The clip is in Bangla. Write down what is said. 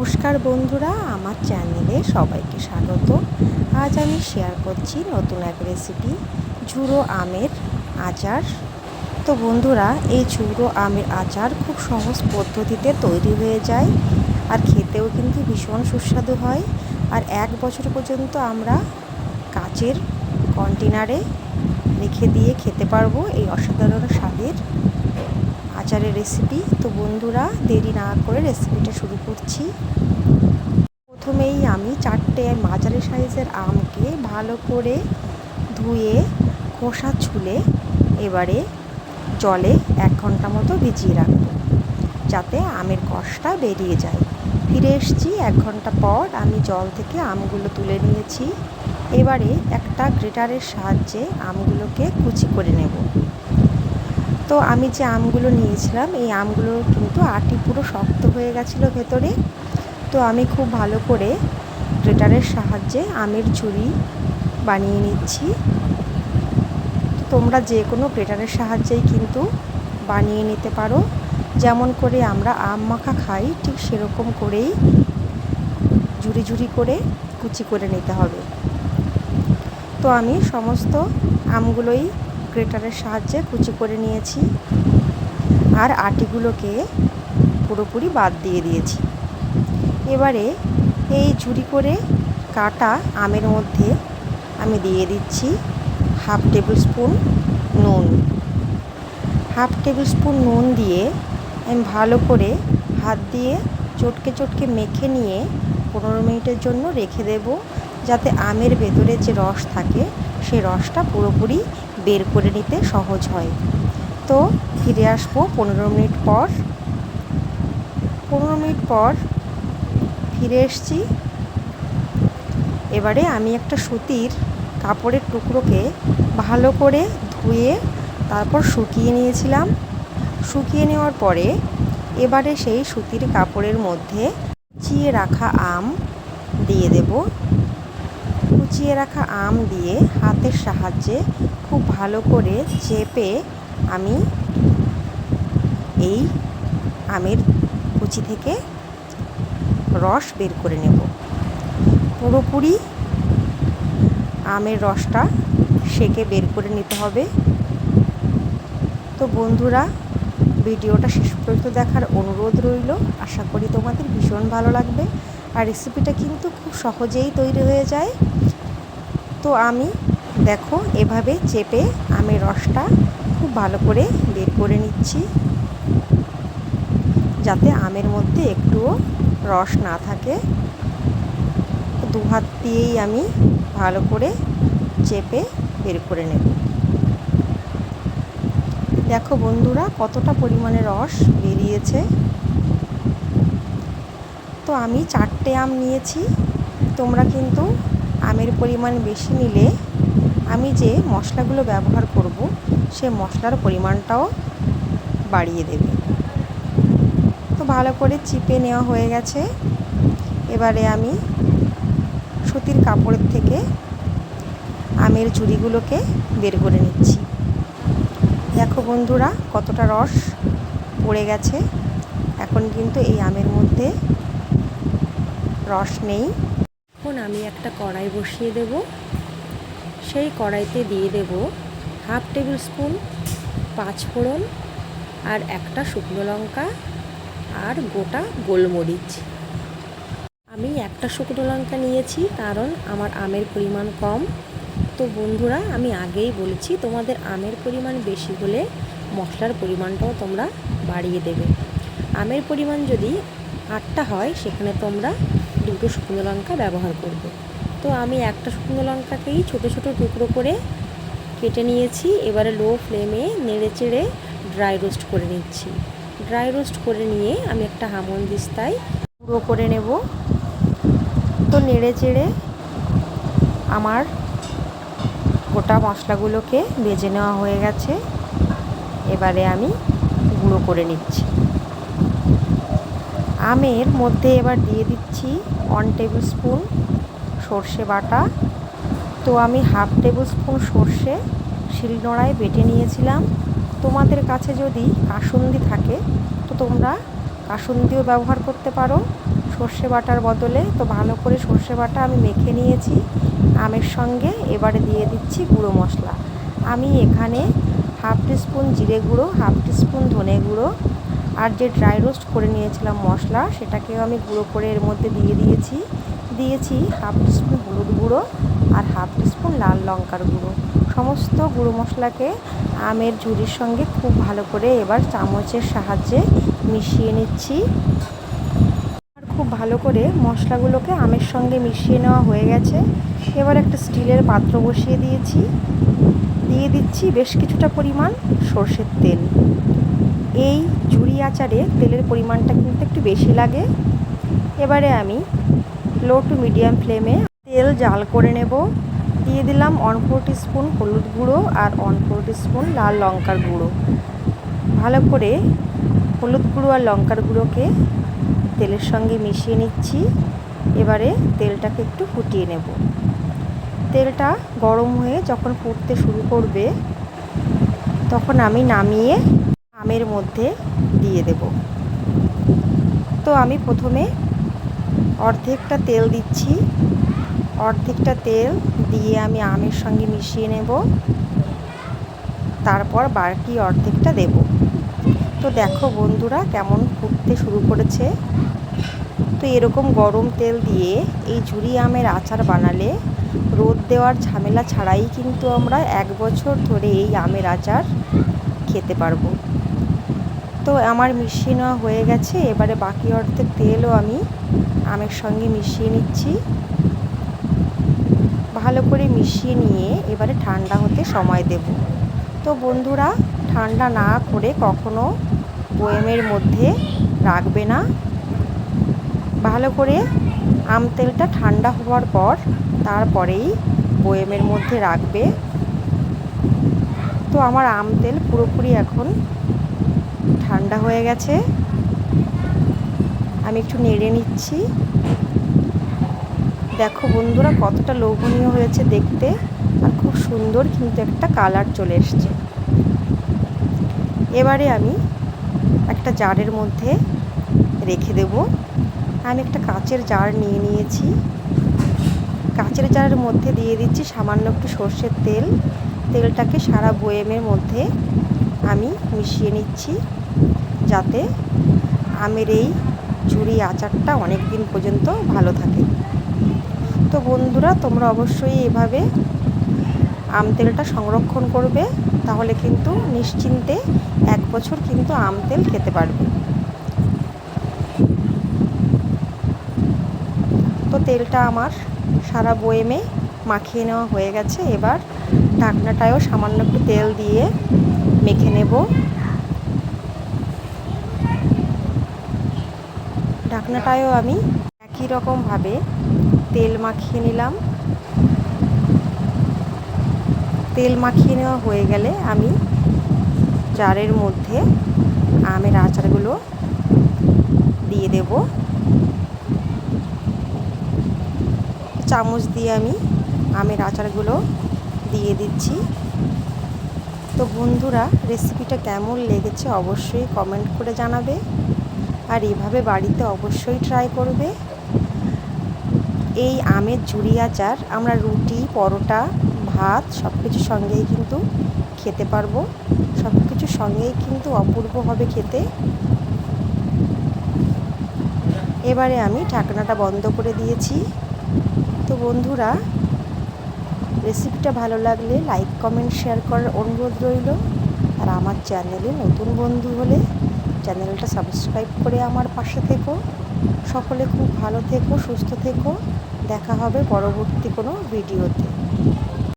নমস্কার বন্ধুরা, আমার চ্যানেলে সবাইকে স্বাগত। আজ আমি শেয়ার করছি নতুন এক রেসিপি ঝুড়ো আমের আচার। তো বন্ধুরা, এই ঝুড়ো আমের আচার খুব সহজ পদ্ধতিতে তৈরি হয়ে যায় আর খেতেও কিন্তু ভীষণ সুস্বাদু হয়। আর এক বছর পর্যন্ত আমরা কাচের কন্টেনারে রেখে দিয়ে খেতে পারব এই অসাধারণ স্বাদের আচারের রেসিপি তো বন্ধুরা, দেরি না করে রেসিপিটা শুরু করছি। প্রথমেই আমি চারটে মাঝারি সাইজের আমকে ভালো করে ধুয়ে, খোসা ছুলে এবারে জলে এক ঘণ্টা মতো ভিজিয়ে রাখব, যাতে আমের কষটা বেরিয়ে যায়। ফিরে এসছি এক ঘণ্টা পর আমি জল থেকে আমগুলো তুলে নিয়েছি। এবারে একটা গ্রেটারের সাহায্যে আমগুলোকে কুচি করে নেব। তো আমি যে আমগুলো নিয়েছিলাম, এই আমগুলো কিন্তু আটি পুরো শক্ত হয়ে গেছিল ভেতরে। তো আমি খুব ভালো করে গ্রেটারের সাহায্যে আমের ঝুড়ি বানিয়ে নিচ্ছি। তোমরা যে কোনো গ্রেটারের সাহায্যেই কিন্তু বানিয়ে নিতে পারো। যেমন করে আমরা আম মাখা খাই, ঠিক সেরকম করেই ঝুড়ি ঝুড়ি করে কুচি করে নিতে হবে। তো আমি সমস্ত আমগুলোই গ্রেটারের সাহায্যে কুচি করে নিয়েছি। আর আটিগুলোকে পুরোপুরি বাদ দিয়ে দিয়েছি। এবারে এই ঝুড়ি করে কাটা আমের মধ্যে আমি দিয়ে দিচ্ছি হাফ টেবিল স্পুন নুন। হাফ টেবিল স্পুন নুন দিয়ে আমি ভালো করে হাত দিয়ে চটকে চটকে মেখে নিয়ে পনেরো মিনিটের জন্য রেখে দেব, যাতে আমের ভেতরে যে রস থাকে সেই রসটা পুরোপুরি বের করে নিতে সহজ হয়। তো ফিরে আসব পনেরো মিনিট পর। পনেরো মিনিট পর ফিরে এসছি। এবারে আমি একটা সুতির কাপড়ের টুকরোকে ভালো করে ধুয়ে তারপর শুকিয়ে নিয়েছিলাম। শুকিয়ে নেওয়ার পরে এবারে সেই সুতির কাপড়ের মধ্যে চিয়ে রাখা আম দিয়ে দেব। কুচিয়ে রাখা আম দিয়ে হাতের সাহায্যে খুব ভালো করে চেপে আমি এই আমের কুচি থেকে রস বের করে নেব। পুরোপুরি আমের রসটা সেকে বের করে নিতে হবে। তো বন্ধুরা, ভিডিওটা শেষ পর্যন্ত দেখার অনুরোধ রইল। আশা করি তোমাদের ভীষণ ভালো লাগবে। আর রেসিপিটা কিন্তু খুব সহজেই তৈরি হয়ে যায়। তো আমি দেখো এভাবে চেপে আমের রসটা খুব ভালো করে বের করে নিচ্ছি। যাতে আমের মধ্যে একটুও রস না থাকে। দু হাত দিয়েই আমি ভালো করে চেপে বের করে নেব। দেখো বন্ধুরা কতটা পরিমাণে রস বেরিয়েছে। তো আমি চারটে আম নিয়েছি। তোমরা কিন্তু আমের পরিমাণ বেশি নিলে আমি যে মশলাগুলো ব্যবহার করব, সে মশলার পরিমাণটাও বাড়িয়ে দেবে। তো ভালো করে চিপে নেওয়া হয়ে গেছে। এবারে আমি সুতির কাপড়ের থেকে আমের ঝুড়িগুলোকে বের করে নিচ্ছি। দেখো বন্ধুরা, কতটা রস পড়ে গেছে। এখন কিন্তু এই আমের মধ্যে রস নেই। এখন আমি একটা কড়াই বসিয়ে দেব। সেই কড়াইতে দিয়ে দেব হাফ টেবিল স্পুন পাঁচফোড়ন আর একটা শুকনো লঙ্কা আর গোটা গোলমরিচ। আমি একটা শুকনো লঙ্কা নিয়েছি, কারণ আমার আমের পরিমাণ কম। তো বন্ধুরা, আমি আগেই বলেছি, তোমাদের আমের পরিমাণ বেশি হলে মশলার পরিমাণটাও তোমরা বাড়িয়ে দেবে। আমের পরিমাণ যদি আটটা হয়, সেখানে তোমরা দুটো শুকনো লঙ্কা ব্যবহার করবে। তো আমি একটা শুকনো লঙ্কাকেই ছোটো ছোটো টুকরো করে কেটে নিয়েছি। এবারে লো ফ্লেমে নেড়ে চেড়ে ড্রাই রোস্ট করে নিচ্ছি। ড্রাই রোস্ট করে নিয়ে আমি একটা হামন দিস্তায় গুঁড়ো করে নেব। তো নেড়ে চেড়ে আমার গোটা মশলাগুলোকে ভেজে নেওয়া হয়ে গেছে। এবারে আমি গুঁড়ো করে নিচ্ছি। আমের মধ্যে এবার দিয়ে দিচ্ছি ওয়ান টেবিল স্পুন সর্ষে বাটা। তো আমি হাফ টেবিল স্পুন সর্ষে শিলনোড়ায় বেটে নিয়েছিলাম। তোমাদের কাছে যদি কাসুন্দি থাকে, তো তোমরা কাসুন্দিও ব্যবহার করতে পারো। সর্ষে বাটার বদলে তো ভালো করে সর্ষে বাটা আমি মেখে নিয়েছি। আমের সঙ্গে এবারে দিয়ে দিচ্ছি গুঁড়ো মশলা। আমি এখানে হাফ টিস্পুন জিরে গুঁড়ো হাফ টিস্পুন ধনে গুঁড়ো আর যে ড্রাই রোস্ট করে নিয়েছিলাম মশলা, সেটাকেও আমি গুঁড়ো করে এর মধ্যে দিয়ে দিয়েছি। দিয়েছি হাফ টিস্পুন হলুদ গুঁড়ো আর হাফ টিস্পুন লাল লঙ্কার গুঁড়ো। সমস্ত গুঁড়ো মশলাকে আমের ঝুড়ির সঙ্গে খুব ভালো করে এবার চামচের সাহায্যে মিশিয়ে নিচ্ছি। আর খুব ভালো করে মশলাগুলোকে আমের সঙ্গে মিশিয়ে নেওয়া হয়ে গেছে। এবার একটা স্টিলের পাত্র বসিয়ে দিয়েছি। দিয়ে দিচ্ছি বেশ কিছুটা পরিমাণ সর্ষের তেল। এই ঝুড়ি আচারে তেলের পরিমাণটা কিন্তু একটু বেশি লাগে। এবারে আমি লো টু মিডিয়াম ফ্লেমে তেল জাল করে নেব। দিয়ে দিলাম ওয়ান ফোর স্পুন হলুদ গুঁড়ো আর ওয়ান ফোর স্পুন লাল লঙ্কার গুঁড়ো। ভালো করে হলুদ গুঁড়ো আর লঙ্কার গুঁড়োকে তেলের সঙ্গে মিশিয়ে নিচ্ছি। এবারে তেলটাকে একটু ফুটিয়ে নেব। তেলটা গরম হয়ে যখন ফুটতে শুরু করবে, তখন আমি নামিয়ে আমের মধ্যে দিয়ে দেব। তো আমি প্রথমে অর্ধেকটা তেল দিচ্ছি। অর্ধেকটা তেল দিয়ে আমি আমের সঙ্গে মিশিয়ে নেব। তারপর বাকি অর্ধেকটা দেব। তো দেখো বন্ধুরা কেমন ফুটতে শুরু করেছে। তো এরকম গরম তেল দিয়ে এই ঝুরি আমের আচার বানালে রোদ দেওয়ার ঝামেলা ছাড়াই কিন্তু আমরা এক বছর ধরে এই আমের আচার খেতে পারব। তো আমার মিশিয়ে নেওয়া হয়ে গেছে। এবারে বাকি অর্ধেক তেলও আমি আমের সঙ্গে মিশিয়ে নিচ্ছি। ভালো করে মিশিয়ে নিয়ে এবারে ঠান্ডা হতে সময় দেব। তো বন্ধুরা, ঠান্ডা না করে কখনো বয়েমের মধ্যে রাখবে না। ভালো করে আম তেলটা ঠান্ডা হওয়ার পর তারপরেই বয়েমের মধ্যে রাখবে। তো আমার আম তেল পুরোপুরি এখন ঠান্ডা হয়ে গেছে। আমি একটু নেড়ে নিচ্ছি। দেখো বন্ধুরা, কতটা লোভনীয় হয়েছে দেখতে আর খুব সুন্দর কিন্তু একটা কালার চলে এসছে। এবারে আমি একটা জারের মধ্যে রেখে দেব। আমি একটা কাচের জার নিয়ে নিয়েছি। কাচের জারের মধ্যে দিয়ে দিচ্ছি সামান্য একটু সর্ষের তেল। তেলটাকে সারা বয়েমের মধ্যে আমি মিশিয়ে নিচ্ছি। যাতে আমের এই ঝুড়ি আচারটা অনেক দিন পর্যন্ত ভালো থাকে। তো বন্ধুরা, তোমরা অবশ্যই এভাবে আম তেলটা সংরক্ষণ করবে, তাহলে কিন্তু নিশ্চিন্তে এক বছর কিন্তু আম তেল খেতে পারবে। তো তেলটা আমার সারা বয়েমে মাখিয়ে নেওয়া হয়ে গেছে। এবার ঢাকনাটায়ও সামান্য একটু তেল দিয়ে মেখে নেব। ঢাকনাটায়ও আমি একই রকমভাবে তেল মাখিয়ে নিলাম। তেল মাখিয়ে নেওয়া হয়ে গেলে আমি জারের মধ্যে আমের আচারগুলো দিয়ে দেব। চামচ দিয়ে আমি আমের আচারগুলো দিয়ে দিচ্ছি। তো বন্ধুরা রেসিপিটা কেমন লেগেছে অবশ্যই কমেন্ট করে জানাবে। আর এভাবে বাড়িতে অবশ্যই ট্রাই করবে। এই আমের ঝুড়ি আচার, আমরা রুটি, পরোটা, ভাত সব কিছুর সঙ্গেই কিন্তু খেতে পারব। সব কিছুর সঙ্গেই কিন্তু অপূর্ব হবে খেতে। এবারে আমি ঢাকনাটা বন্ধ করে দিয়েছি। তো বন্ধুরা, রেসিপিটা ভালো লাগলে লাইক কমেন্ট শেয়ার করার অনুরোধ রইল। আর আমার চ্যানেলে নতুন বন্ধু হলে চ্যানেলটা সাবস্ক্রাইব করে আমার পাশে থেকো। সকলে খুব ভালো থেকো, সুস্থ থেকো। দেখা হবে পরবর্তী কোনো ভিডিওতে।